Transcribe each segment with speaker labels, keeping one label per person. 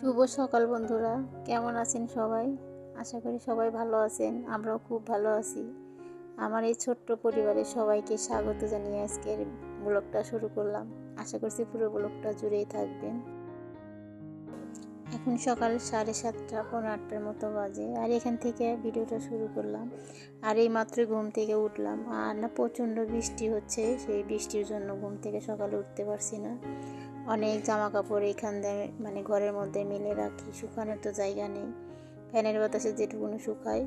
Speaker 1: সকাল বন্ধুরা। কেমন আছেন সবাই? আশা করি সবাই ভালো আছেন, আমরাও খুব ভালো আছি। আমার এই ছোট্ট পরিবারের সবাইকে স্বাগত জানিয়ে আজকের ব্লগটা শুরু করলাম। আশা করছি পুরো ব্লগটা জুড়েই থাকবেন। এখন সকাল সাড়ে সাতটা পনেরো আটটার মতো বাজে, আর এখান থেকে ভিডিওটা শুরু করলাম। আর এই মাত্র ঘুম থেকে উঠলাম। আর না, প্রচণ্ড বৃষ্টি হচ্ছে, সেই বৃষ্টির জন্য ঘুম থেকে সকালে উঠতে পারছি না। অনেক জামা কাপড় এখান দিয়ে মানে ঘরের মধ্যে মেলে রাখি, শুকানোর তো জায়গা নেই। ফ্যানের বাতাসে যেটুকুনো শুকায়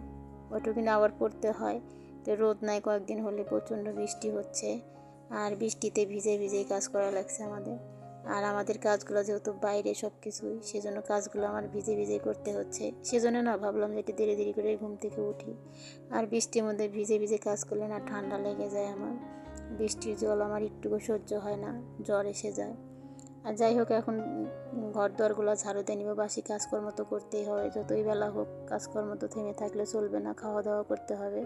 Speaker 1: ওটুকুনি আবার পড়তে হয়। তো রোদ নাই, কয়েকদিন হলে প্রচণ্ড বৃষ্টি হচ্ছে। আর বৃষ্টিতে ভিজে ভিজেই কাজ করা লাগছে আমাদের। আর আমাদের কাজগুলো যেহেতু বাইরে সব কিছুই সেজন্য কাজগুলো আমার ভিজে ভিজে করতে হচ্ছে। সেজন্য না ভাবলাম যে একটু ধীরে ধীরে করে ঘুম থেকে উঠি। আর বৃষ্টির মধ্যে ভিজে ভিজে কাজ করলে না ঠান্ডা লেগে যায় আমার। বৃষ্টির জল আমার একটুকু সহ্য হয় না, জ্বর এসে যায়। আর যাই হোক, এখন ঘর দরগুলো ঝাড়ু দিয়ে নিব, বাসি কাজকর্ম তো করতেই হবে, যতই বেলা হোক কাজকর্ম তো থেমে থাকলে চলবে না খাওয়া দাওয়া করতে হবে।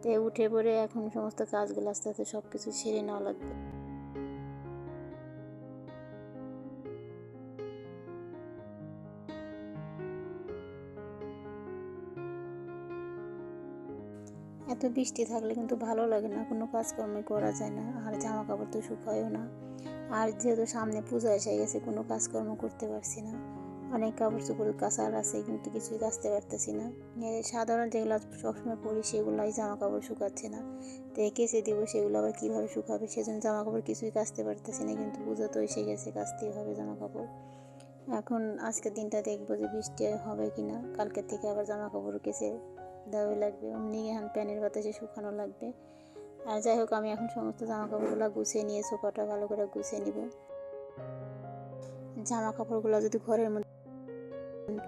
Speaker 1: তো উঠে পড়ে এখন সমস্ত কাজগুলো আস্তে আস্তে সব কিছু সেরে নেওয়া লাগবে। এত বৃষ্টি থাকলে কিন্তু ভালো লাগে না, কোনো কাজকর্মই করা যায় না, আর জামা কাপড় তো শুকায়ও না। আর যেহেতু সামনে পুজো এসে গেছে, কোনো কাজকর্ম করতে পারছি না। অনেক কাপড় চোপড় কাঁচার আছে, কিন্তু কিছুই কাচতে পারতেছি না। সাধারণ যেগুলো সবসময় পরি, সেগুলাই জামা কাপড় শুকাচ্ছে না। তো কেচে দিব, সেগুলো আবার কীভাবে শুকাবে? সেজন্য জামা কাপড় কিছুই কাচতে পারতেছি না, কিন্তু পুজো তো এসে গেছে, কাচতেই হবে জামা কাপড় এখন আজকের দিনটা দেখব যে বৃষ্টি হবে কি না কালকের থেকে আবার জামা কাপড় কেচে দেওয়াই লাগবে। অমনি এখন প্যানের বাতাসে শুকানো লাগবে। আর যাই হোক, আমি এখন সমস্ত জামা কাপড়গুলো গুছিয়ে নিয়ে সোফাটা ভালো করে গুছিয়ে নিব। জামা কাপড়গুলো যদি ঘরের মধ্যে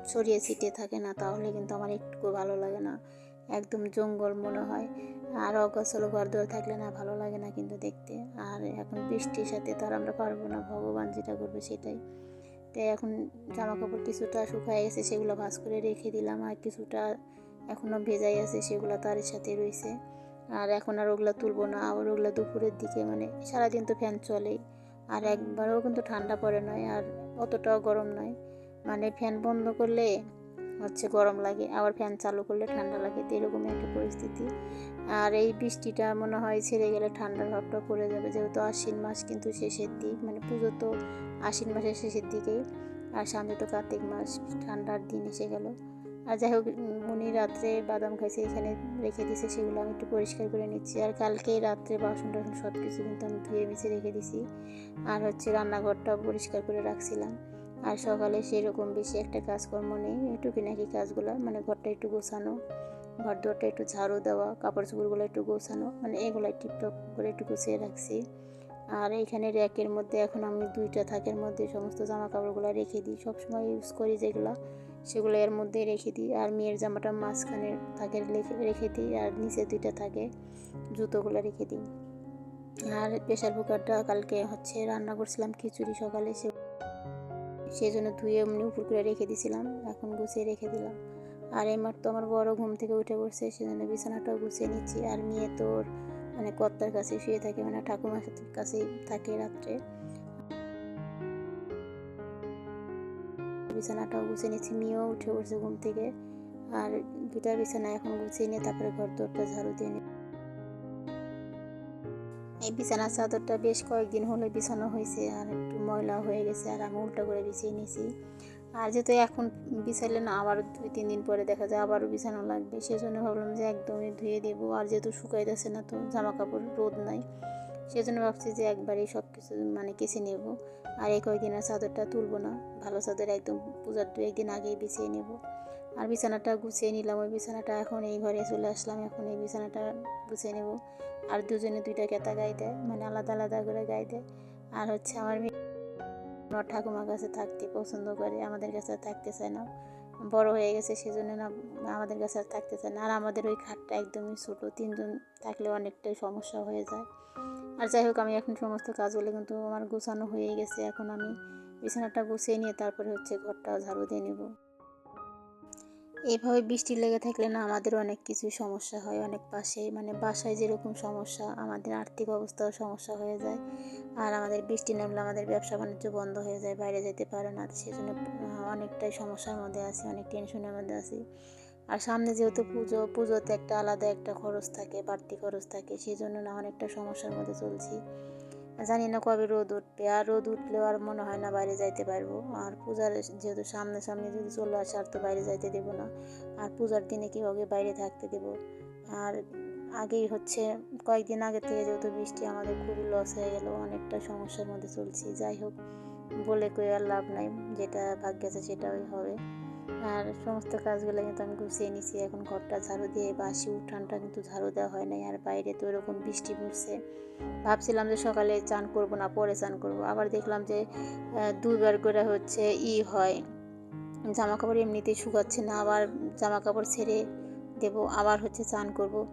Speaker 1: ছড়িয়ে ছিটিয়ে থাকে না, তাহলে কিন্তু আমার একটু ভালো লাগে না। একদম জঙ্গল মনে হয়। আর অগোছালো ঘর দোর থাকলে না ভালো লাগে না কিন্তু দেখতে। আর এখন বৃষ্টির সাথে তো আর আমরা পারব না, ভগবান যেটা করবে সেটাই। তাই এখন জামা কাপড় কিছুটা শুকায় গেছে, সেগুলো ভাজ করে রেখে দিলাম। আর কিছুটা এখনও ভেজাই আছে, সেগুলো তার সাথে রয়েছে আর এখন আর ওগুলো তুলবো না। আবার ওগুলো দুপুরের দিকে মানে সারাদিন তো ফ্যান চলেই। আর একবারও কিন্তু ঠান্ডা পড়ে নয় আর অতটাও গরম নয় মানে ফ্যান বন্ধ করলে হচ্ছে গরম লাগে, আবার ফ্যান চালু করলে ঠান্ডা লাগে। তো এরকম একটা পরিস্থিতি। আর এই বৃষ্টিটা মনে হয় ছেড়ে গেলে ঠান্ডার ভাবটা পড়ে যাবে। যেহেতু আশ্বিন মাস কিন্তু শেষের দিক মানে পুজো তো আশ্বিন মাসের শেষের দিকেই। আর সামনে তো কার্তিক মাস, ঠান্ডার দিন এসে গেল। আর যাই হোক উনি রাত্রে বাদাম খাইছে, এখানে রেখে দিয়েছে সেগুলো আমি একটু পরিষ্কার করে নিচ্ছি। আর কালকে রাত্রে বাসন টাসন সব কিছু কিন্তু আমি ধুয়ে মিশে রেখে দিছি। আর হচ্ছে রান্নাঘরটাও পরিষ্কার করে রাখছিলাম। আর সকালে সেরকম বেশি একটা কাজকর্ম নেই একটু নাকি কাজগুলো মানে ঘরটা একটু গোছানো, ঘর দোরটা একটু ঝাড়ু দেওয়া, কাপড় চোপড়গুলো একটু গোছানো মানে এগুলো টিপটপ করে একটু গুছিয়ে রাখছি। আর এইখানে র্যাকের মধ্যে এখন আমি দুইটা থাকের মধ্যে সমস্ত জামা কাপড়গুলো রেখে দিই, সবসময় ইউজ করি যেগুলো। সেগুলো এর মধ্যে রেখে দিই আর মেয়ের জামাটা মাঝখানে থাকে রেখে দিই আর নিচে দুইটা থাকে জুতোগুলো রেখে দিই। আর প্রেশার কুকারটা কালকে হচ্ছে রান্না করছিলাম খিচুড়ি সকালে, সে সেই জন্য ধুয়ে এমনি উপর করে রেখে দিয়েছিলাম এখন গুছিয়ে রেখে দিলাম। আর এবার তো আমার বড় ঘুম থেকে উঠে পড়ছে, সেজন্য বিছানাটাও গুছিয়ে নিচ্ছি। আর মেয়ে তোর মানে কর্তার কাছে শুয়ে থাকে মানে ঠাকুমার কাছেই থাকে রাত্রে। বিছানাটাও গুছিয়ে নিচ্ছি মেয়েও উঠে পড়ছে ঘুম থেকে। আর দুটা বিছানা এখন গুছিয়ে নিয়ে তারপরে ঘর দরটা ঝাড়ু দিয়ে নিই এই বিছানার চাদরটা বেশ কয়েকদিন হলে বিছানো হয়েছে আর একটু ময়লা হয়ে গেছে আর আমি উল্টা করে বিছিয়ে নিয়েছি। আর যেহেতু এখন বিছাইলে না, আবার দুই, তিন দিন পরে দেখা যায় আবারও বিছানো লাগবে। সেজন্য ভাবলাম যে একদমই ধুয়ে দেবো। আর যেহেতু শুকাইতেছে না তো জামা কাপড় রোদ নাই, সেজন্য ভাবছি যে একবারেই সব কিছু মানে কেচে নেব। আর এই কয়েকদিনের চাদরটা তুলবো না। ভালো চাদর একদম পূজার দু একদিন আগেই বিছিয়ে নেব। আর বিছানাটা গুছিয়ে নিলাম, ওই বিছানাটা এখন এই ঘরে চলে আসলাম, এখন এই বিছানাটা গুছিয়ে নেব। আর দুজনে দুইটা কেতা গাই দেয় মানে আলাদা আলাদা করে গাই দেয়। আর হচ্ছে আমার ঠাকুমার কাছে থাকতে পছন্দ করে, আমাদের কাছে থাকতে চায় না। বড় হয়ে গেছে, সেজন্য না, আমাদের কাছে আর থাকতে চায় না। আর আমাদের ওই খাটটা একদমই ছোটো, তিনজন থাকলে অনেকটাই সমস্যা হয়ে যায়। আর যাই হোক, আমি এখন সমস্ত কাজগুলো কিন্তু আমার গোছানো হয়ে গেছে। এখন আমি বিছানাটা গুছিয়ে নিয়ে তারপরে হচ্ছে ঘরটা ঝাড়ু দিয়ে নেব। এইভাবে বৃষ্টি লেগে থাকলে না আমাদের অনেক কিছুই সমস্যা হয়। অনেক পাশে মানে বাসায় যেরকম সমস্যা, আমাদের আর্থিক অবস্থাও সমস্যা হয়ে যায়। আর আমাদের বৃষ্টি নামলে আমাদের ব্যবসা বাণিজ্য বন্ধ হয়ে যায়, বাইরে যেতে পারে না। সেই জন্য অনেকটাই সমস্যার মধ্যে আছি, অনেক টেনশনের মধ্যে আছি। আর সামনে যেহেতু পুজো, পুজোতে একটা আলাদা একটা খরচ থাকে, বাড়তি খরচ থাকে সেই জন্য না অনেকটা সমস্যার মধ্যে চলছি। জানি না কবে রোদ উঠবে, আর রোদ উঠলেও আর মনে হয় না বাইরে যাইতে পারব। আর পূজার যেহেতু সামনে সামনে যদি চলে আসে, আর তো বাইরে যাইতে দেবো না। আর পূজার দিনে কীভাবে বাইরে থাকতে দেবো? আর আগেই হচ্ছে, কয়েকদিন আগে থেকে যেহেতু বৃষ্টি আমাদের খুবই লস হয়ে গেল, অনেকটা সমস্যার মধ্যে চলছি। যাই হোক, বলে কই আর লাভ নাই, যেটা ভাগ্য আছে সেটাই হবে। আর সমস্ত কাজগুলো কিন্তু আমি গুছিয়ে নিছি, এখন ঘরটা ঝাড়ু দিয়ে বাসি উঠানটা কিন্তু ঝাড়ু দেওয়া হয় নাই, আর বাইরে তো এরকম বৃষ্টি পড়ছে। ভাবছিলাম যে সকালে চান করব না, পরে চান করব, আবার দেখলাম যে দুবার করে হচ্ছে ই হয়। জামা কাপড় এমনিতেই শুকাচ্ছে না, আবার জামা কাপড় ছেড়ে দেবো, আবার হচ্ছে চান করব।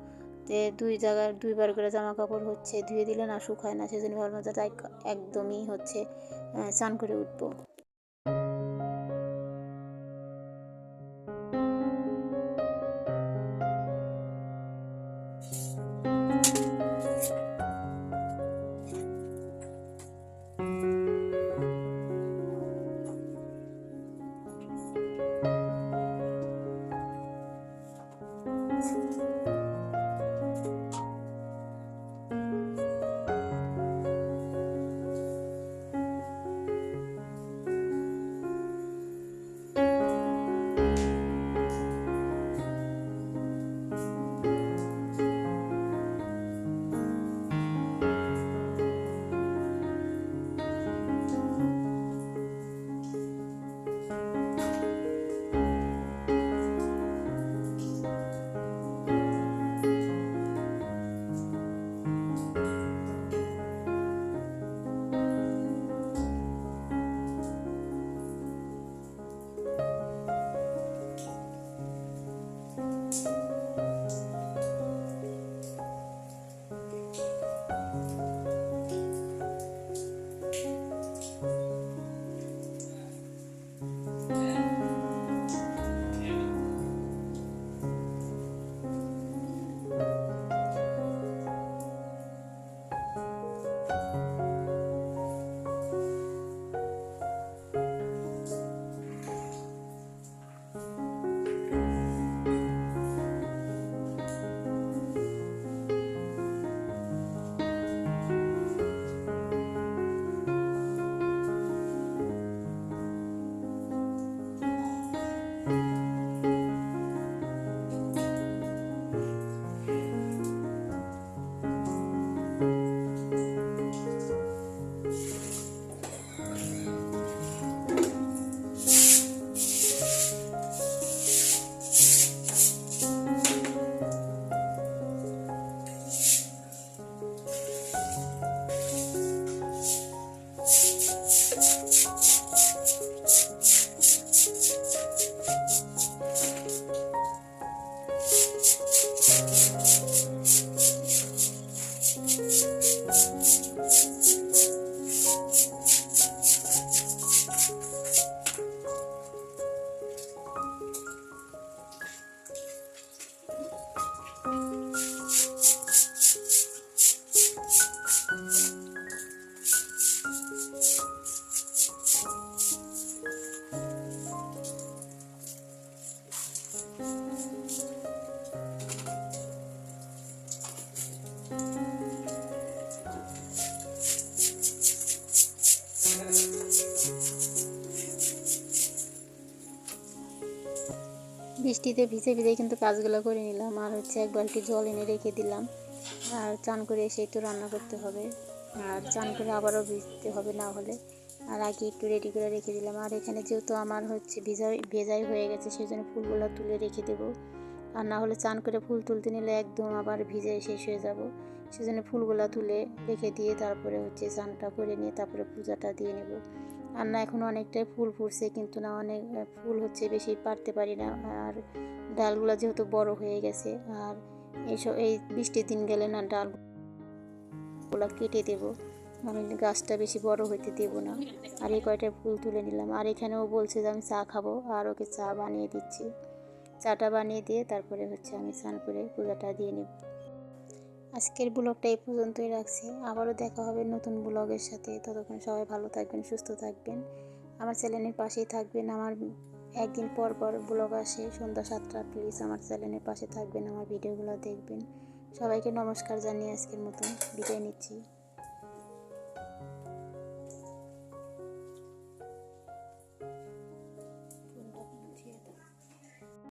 Speaker 1: তে দুই জায়গায় দুইবার করে জামা কাপড় হচ্ছে, ধুয়ে দিলে না শুকায় না, সেজন্য ভাবলাম যে একদমই হচ্ছে চান করে উঠবো। বৃষ্টিতে ভিজে ভিজে কিন্তু কাজগুলো করে নিলাম। আর হচ্ছে এক বালতি জল এনে রেখে দিলাম। আর চান করে এসেই তো রান্না করতে হবে। আর চান করে আবারও ভিজতে হবে না হলে। আর আগে একটু রেডি করে রেখে দিলাম। আর এখানে যেহেতু আমার হচ্ছে ভেজাই ভেজাই হয়ে গেছে সেই জন্য ফুলগুলো তুলে রেখে দেবো। আর না হলে চান করে ফুল তুলতে নিলে একদম আবার ভিজে শেষ হয়ে যাব। সেজন্য ফুলগুলো তুলে রেখে দিয়ে তারপরে হচ্ছে চানটা করে নিয়ে তারপরে পূজাটা দিয়ে নেব। আর না এখন অনেকটাই ফুল ফুটছে, কিন্তু না অনেক ফুল হচ্ছে বেশি পারতে পারি না। আর ডালগুলো যেহেতু বড় হয়ে গেছে, আর এইসব এই বৃষ্টির দিন গেলে না ডালগুলো কেটে দেবো। আমি গাছটা বেশি বড় হইতে দেবো না। আর এই কয়টা ফুল তুলে নিলাম। আর এখানেও বলছে যে আমি চা খাব, আর ওকে চা বানিয়ে দিচ্ছি। চাটা বানিয়ে দিয়ে তারপরে হচ্ছে আমি স্নান করে পূজাটা দিয়ে নেব। আজকের ব্লগটা এই পর্যন্তই রাখছি। আবারও দেখা হবে নতুন ব্লগের সাথে। ততক্ষণ সবাই ভালো থাকবেন, সুস্থ থাকবেন। আমার চ্যানেলের পাশেই থাকবেন। আমার একদিন পর পর ব্লগ আসে সন্ধ্যা সাতটা প্লিজ আমার চ্যানেলের পাশে থাকবেন, আমার ভিডিওগুলো দেখবেন। সবাইকে নমস্কার জানিয়ে আজকের মতন বিদায় নিচ্ছি।